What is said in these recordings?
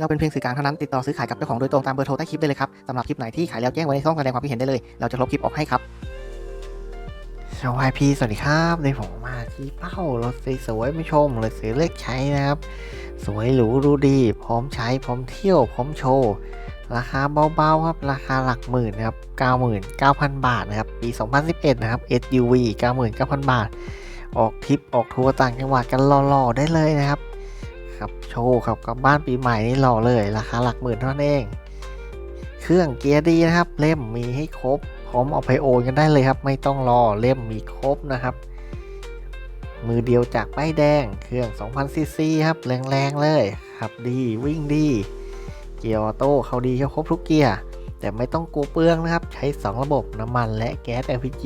เราเป็นเพียงสื่อกลางเท่านั้นติดต่อซื้อขายกับเจ้าของโดยตรงตามเบอร์โทรใต้คลิปได้เลยครับสำหรับคลิปไหนที่ขายแล้วแจ้งไว้ในช่องแสดงความคิดเห็นได้เลย เราจะลบคลิปออกให้ครับสวัสดีสวัสดีครับในผมมาที่เป้ารถสวยๆไม่ชมรถสวยเลือกใช้นะครับ สวยหรูดูดี พร้อมใช้พร้อมเที่ยวพร้อมโชว์ราคาเบาๆครับ ราคาหลักหมื่นนะครับ 99,000 บาทนะครับ ปี 2011 นะครับ SUV 99,000 บาท ออกทริปออกทัวร์ต่างจังหวัดกันหล่อๆได้เลยนะครับ ครับโชว์ครับกับบ้านปีใหม่นี่หล่อเลยราคาหลักหมื่นเท่านั้นเอง เครื่องเกียร์ดีนะครับ เล่มมีให้ครบพร้อมเอาไปโอนกันได้เลยครับ ไม่ต้องรอเล่มมีครบนะครับ มือเดียวจากป้ายแดง เครื่อง 2,000ซีซีครับแรงๆเลยขับดีวิ่งดี เกียร์ออโต้เขาดีเขาครบทุกเกียร์แต่ไม่ต้องกลัวเปลืองนะครับ ใช้ 2 ระบบน้ำมันและแก๊ส LPG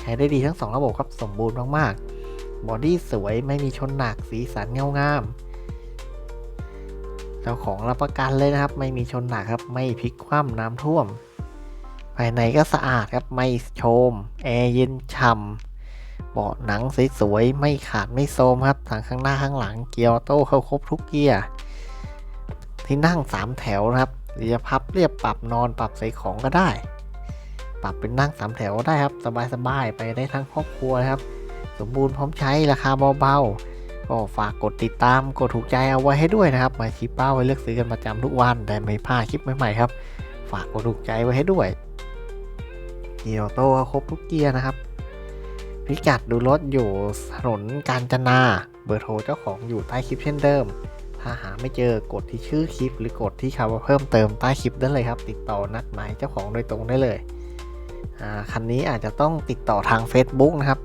ใช้ได้ดีทั้ง 2 ระบบครับสมบูรณ์มากๆบอดี้สวยไม่มีชนหนักสีสันเงางาม จ้าของรับประกันเลยนะครับ ไม่มีชนหนักครับ ไม่พลิกคว่ำน้ำท่วม ภายในก็สะอาดครับ ไม่โชม แอร์เย็นฉ่ำเบาะหนังสวยๆ ไม่ขาดไม่โทมครับทั้งข้างหน้าข้างหลังเกียร์ออโต้เข้าครบทุกเกียร์ ที่นั่ง 3 แถวนะครับหรือจะพับเรียบปรับนอนปรับใส่ของก็ได้ ปรับเป็นนั่ง 3 แถวก็ได้ครับ สบายๆ ไปได้ทั้งครอบครัวครับ สมบูรณ์พร้อมใช้ราคาเบาๆ ก็ฝากกดติดตามกดถูกใจเอาไว้ให้ด้วยนะครับ มาชิปเป้าไว้เลือกซื้อกันประจำทุกวันแต่ไม่พลาดคลิปใหม่ๆครับ ฝากกดถูกใจไว้ให้ด้วยเกียร์ออโต้ครบทุกเกียร์นะครับ พิกัดดูรถอยู่ถนนกาญจนาเบอร์โทรเจ้าของอยู่ใต้คลิปเช่นเดิม ถ้าหาไม่เจอกดที่ชื่อคลิป หรือกดที่คำว่าเพิ่มเติมใต้คลิปได้เลยครับ ติดต่อนัดหมายเจ้าของโดยตรงได้เลยคันนี้อาจจะต้องติดต่อทาง Facebook นะครับ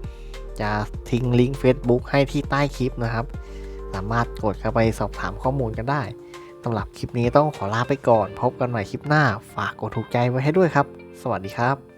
จะทิ้งลิงก์ Facebook ให้ที่ใต้คลิปนะครับ สามารถกดเข้าไปสอบถามข้อมูลกันได้สำหรับคลิปนี้ต้องขอลาไปก่อน พบกันใหม่คลิปหน้า ฝากกดถูกใจไว้ให้ด้วยครับ สวัสดีครับ